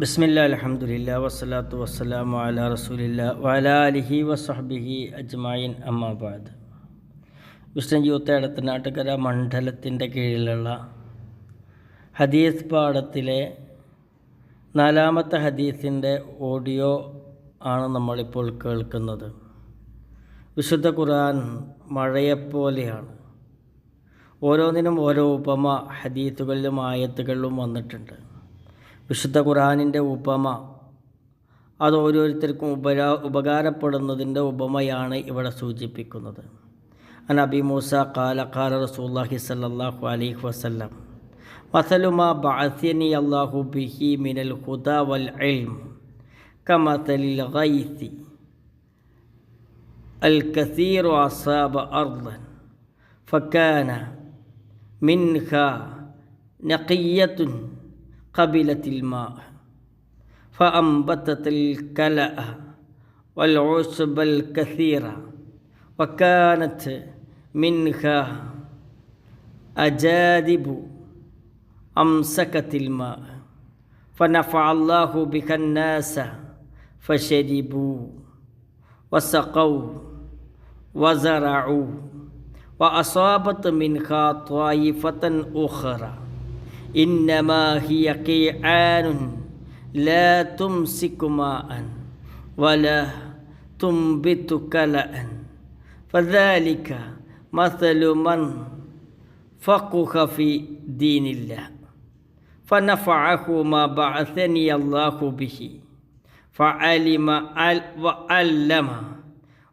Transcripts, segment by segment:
ബിസ്മില്ല അലഹമുല്ല വസ്സലാത്തു വസ്സലാമു അല റസൂലില്ല വലാലിഹി വസഹബിഹി അജ്മായിൻ അമ്മാബാദ് വിഷ്ണു യൂത്ത് എടത്തനാട്ടുകര മണ്ഡലത്തിന്റെ കീഴിലുള്ള ഹദീസ് പാഠത്തിലെ നാലാമത്തെ ഹദീസിന്റെ ഓഡിയോ ആണ് നമ്മളിപ്പോൾ കേൾക്കുന്നത്. വിശുദ്ധ ഖുർആൻ മഴയെപ്പോലെയാണ്. ഓരോന്നിനും ഓരോ ഉപമ ഹദീസുകളിലും ആയത്തുകളിലും വന്നിട്ടുണ്ട്. വിശുദ്ധ ഖുർആാനിന്റെ ഉപമ. അത് ഓരോരുത്തർക്കും ഉപര ഉപകാരപ്പെടുന്നതിന്റെ ഉപമയാണ് ഇവിടെ സൂചിപ്പിക്കുന്നത്. അനബി മൂസ കാല കാല റസൂല്ലാഹി സല്ലാഹു അലൈഹി വസ്ല്ലാം. മസലുമാ ബാസിനി അള്ളാഹു ബിഹി മിനൽ ഹുദ വൽ ഇൽം കമസലിൽ ഗൈസി. അൽ കസീറു അസാബ അർദൻ ഫക്കാന മിൻഹ നഖിയത്തുൻ قبلت الماء فأنبتت الكلأ والعشب الكثير وكانت منها أجادب أمسكت الماء فنفع الله بها الناس فشربوا وسقوا وزرعوا وأصابت منها طائفة أخرى. إنما هي قيعان لا تمسك ماء ولا تنبت كلأ. فذلك مثل من فقه في دين الله فنفعه ما بعثني الله به فعلم وعلم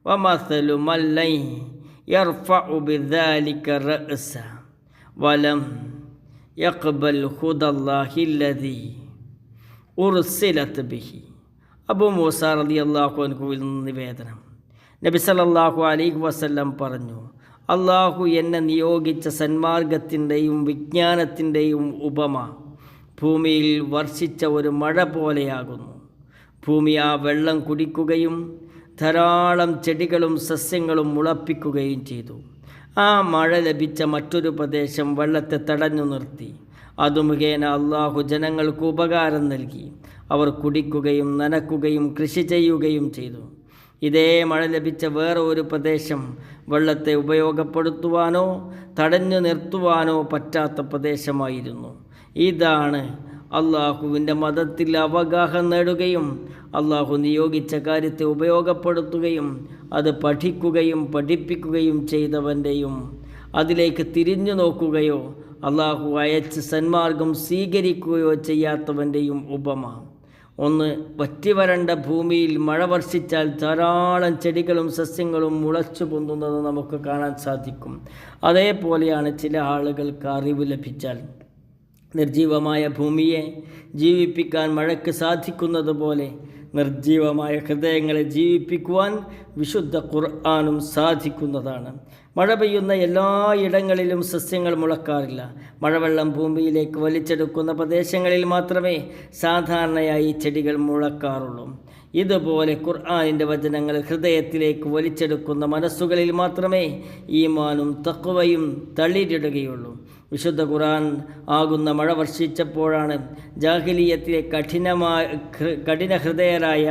ومثل من لن يرفع بذلك رأسا ولم യഖ്ബൽ ഹുദല്ലാഹില്ലതി ഉർസിലത്ത് ബിഹി. അബു മൂസ റളിയല്ലാഹു അള്ളാഹു അനുവിൽ നിന്ന് നിവേദനം. നബി സലല്ലാഹു അലൈഹി വസ്ല്ലം പറഞ്ഞു അള്ളാഹു എന്നെ നിയോഗിച്ച സന്മാർഗത്തിന്റെയും വിജ്ഞാനത്തിന്റെയും ഉപമ ഭൂമിയിൽ വർഷിച്ച ഒരു മഴ പോലെയാകുന്നു. ഭൂമി ആ വെള്ളം കുടിക്കുകയും ധാരാളം ചെടികളും സസ്യങ്ങളും മുളപ്പിക്കുകയും ചെയ്തു. ആ മഴ ലഭിച്ച മറ്റൊരു പ്രദേശം വെള്ളത്തെ തടഞ്ഞു നിർത്തി. അത് മുഖേന അള്ളാഹു ജനങ്ങൾക്ക് ഉപകാരം നൽകി. അവർ കുടിക്കുകയും നനക്കുകയും കൃഷി ചെയ്യുകയും ചെയ്തു. ഇതേ മഴ ലഭിച്ച വേറെ ഒരു പ്രദേശം വെള്ളത്തെ ഉപയോഗപ്പെടുത്തുവാനോ തടഞ്ഞു നിർത്തുവാനോ പറ്റാത്ത പ്രദേശമായിരുന്നു. ഇതാണ് അള്ളാഹുവിന്റെ മതത്തിൽ അവഗാഹം നേടുകയും അള്ളാഹു നിയോഗിച്ച കാര്യത്തെ ഉപയോഗപ്പെടുത്തുകയും അത് പഠിക്കുകയും പഠിപ്പിക്കുകയും ചെയ്തവന്റെയും അതിലേക്ക് തിരിഞ്ഞു നോക്കുകയോ അള്ളാഹു അയച്ച് സന്മാർഗം സ്വീകരിക്കുകയോ ചെയ്യാത്തവന്റെയും ഉപമ. ഒന്ന് വറ്റിവരണ്ട ഭൂമിയിൽ മഴ വർഷിച്ചാൽ ധാരാളം ചെടികളും സസ്യങ്ങളും മുളച്ചു പൊന്തുന്നത് നമുക്ക് കാണാൻ സാധിക്കും. അതേപോലെയാണ് ചില ആളുകൾക്ക് അറിവ് ലഭിച്ചാൽ. നിർജീവമായ ഭൂമിയെ ജീവിപ്പിക്കാൻ മഴയ്ക്ക് സാധിക്കുന്നത് പോലെ നിർജീവമായ ഹൃദയങ്ങളെ ജീവിപ്പിക്കുവാൻ വിശുദ്ധ ഖുർആാനും സാധിക്കുന്നതാണ്. മഴ പെയ്യുന്ന എല്ലായിടങ്ങളിലും സസ്യങ്ങൾ മുളക്കാറില്ല. മഴവെള്ളം ഭൂമിയിലേക്ക് വലിച്ചെടുക്കുന്ന പ്രദേശങ്ങളിൽ മാത്രമേ സാധാരണയായി ചെടികൾ മുളക്കാറുള്ളൂ. ഇതുപോലെ ഖുർആാനിന്റെ വചനങ്ങൾ ഹൃദയത്തിലേക്ക് വലിച്ചെടുക്കുന്ന മനസ്സുകളിൽ മാത്രമേ ഈമാനും തക്കുവയും തളിരിടുകയുള്ളൂ. വിശുദ്ധ ഖുറാൻ ആകുന്ന മഴ വർഷിച്ചപ്പോഴാണ് ജാഹിലിയത്തിലെ കഠിനമായ കഠിന ഹൃദയരായ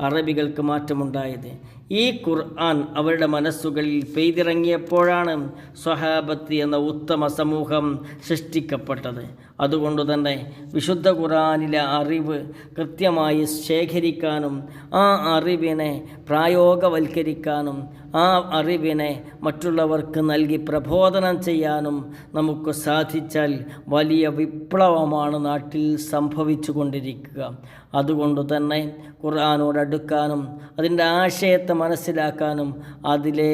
അറബികൾക്ക് മാറ്റമുണ്ടായത്. ഈ ഖുർആൻ അവരുടെ മനസ്സുകളിൽ പെയ്തിറങ്ങിയപ്പോഴാണ് സ്വഹാബത്ത് എന്ന ഉത്തമ സമൂഹം സൃഷ്ടിക്കപ്പെട്ടത്. അതുകൊണ്ട് തന്നെ വിശുദ്ധ ഖുർആനിലെ അറിവ് കൃത്യമായി ശേഖരിക്കാനും ആ അറിവിനെ പ്രായോഗവൽക്കരിക്കാനും ആ അറിവിനെ മറ്റുള്ളവർക്ക് നൽകി പ്രബോധനം ചെയ്യാനും നമുക്ക് സാധിച്ചാൽ വലിയ വിപ്ലവമാണ് നാട്ടിൽ സംഭവിച്ചു കൊണ്ടിരിക്കുക അതുകൊണ്ട് തന്നെ ഖുർആാനോട് അടുക്കാനും അതിന്റെ ആശയത്തെ മനസ്സിലാക്കാനും അതിലെ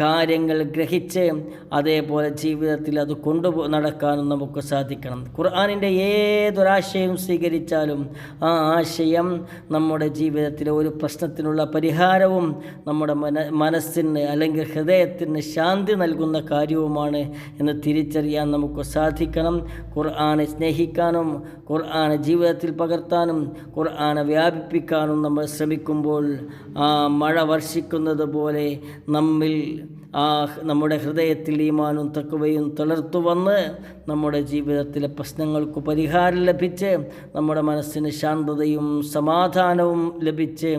കാര്യങ്ങൾ ഗ്രഹിച്ച് അതേപോലെ ജീവിതത്തിൽ അത് കൊണ്ടു നടക്കാനും നമുക്ക് സാധിക്കണം. ഖുർആാനിന്റെ ഏതൊരാശയം സ്വീകരിച്ചാലും ആ ആശയം നമ്മുടെ ജീവിതത്തിലെ ഒരു പ്രശ്നത്തിനുള്ള പരിഹാരവും നമ്മുടെ മന മനസ്സിന് അല്ലെങ്കിൽ ഹൃദയത്തിന് ശാന്തി നൽകുന്ന കാര്യവുമാണ് എന്ന് തിരിച്ചറിയാൻ നമുക്ക് സാധിക്കണം. ഖുർആാനെ സ്നേഹിക്കാനും ഖുർആാനെ ജീവിതത്തിൽ പകർത്താനും ഖുർആാനെ വ്യാപിപ്പിക്കാനും നമ്മൾ ശ്രമിക്കുമ്പോൾ ആ മഴ വർഷിക്കുന്നത് പോലെ നമ്മിൽ ആ നമ്മുടെ ഹൃദയത്തിൽ ഈമാനും തക്കവയും തളർത്തു വന്ന് നമ്മുടെ ജീവിതത്തിലെ പ്രശ്നങ്ങൾക്ക് പരിഹാരം ലഭിച്ച് നമ്മുടെ മനസ്സിന് ശാന്തതയും സമാധാനവും ലഭിച്ച്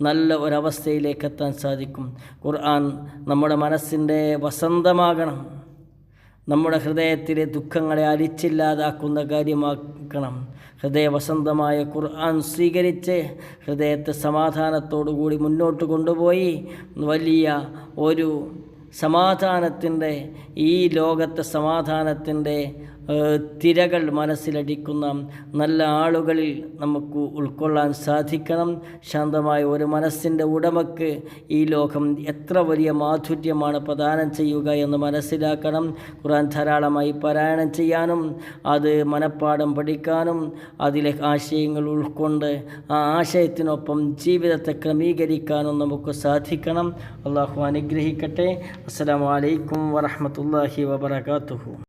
നല്ല ഒരവസ്ഥയിലേക്ക് എത്താൻ സാധിക്കും. ഖുർആൻ നമ്മുടെ മനസ്സിന്റെ വസന്തമാകണം. നമ്മുടെ ഹൃദയത്തിലെ ദുഃഖങ്ങളെ അലിച്ചില്ലാതാക്കുന്ന കാര്യമാക്കണം. ഹൃദയവസന്തമായ ഖുർആൻ സ്വീകരിച്ച് ഹൃദയത്തെ സമാധാനത്തോടുകൂടി മുന്നോട്ട് കൊണ്ടുപോയി വലിയ ഒരു സമാധാനത്തിന്റെ ഈ ലോകത്തെ സമാധാനത്തിന്റെ തിരകൾ മനസ്സിലടിക്കുന്ന നല്ല ആളുകളിൽ നമുക്ക് ഉൾക്കൊള്ളാൻ സാധിക്കണം. ശാന്തമായ ഒരു മനസ്സിന്റെ ഉടമക്ക് ഈ ലോകം എത്ര വലിയ മാധുര്യമാണ് പ്രദാനം ചെയ്യുക എന്ന് മനസ്സിലാക്കണം. ഖുറാൻ ധാരാളമായി പാരായണം ചെയ്യാനും അത് മനഃപ്പാഠം പഠിക്കാനും അതിലെ ആശയങ്ങൾ ഉൾക്കൊണ്ട് ആ ആശയത്തിനൊപ്പം ജീവിതത്തെ ക്രമീകരിക്കാനും നമുക്ക് സാധിക്കണം. അള്ളാഹു അനുഗ്രഹിക്കട്ടെ. അസ്സാം വലൈക്കും വറഹ്മത്തുള്ളാഹി വബറകാതുഹു.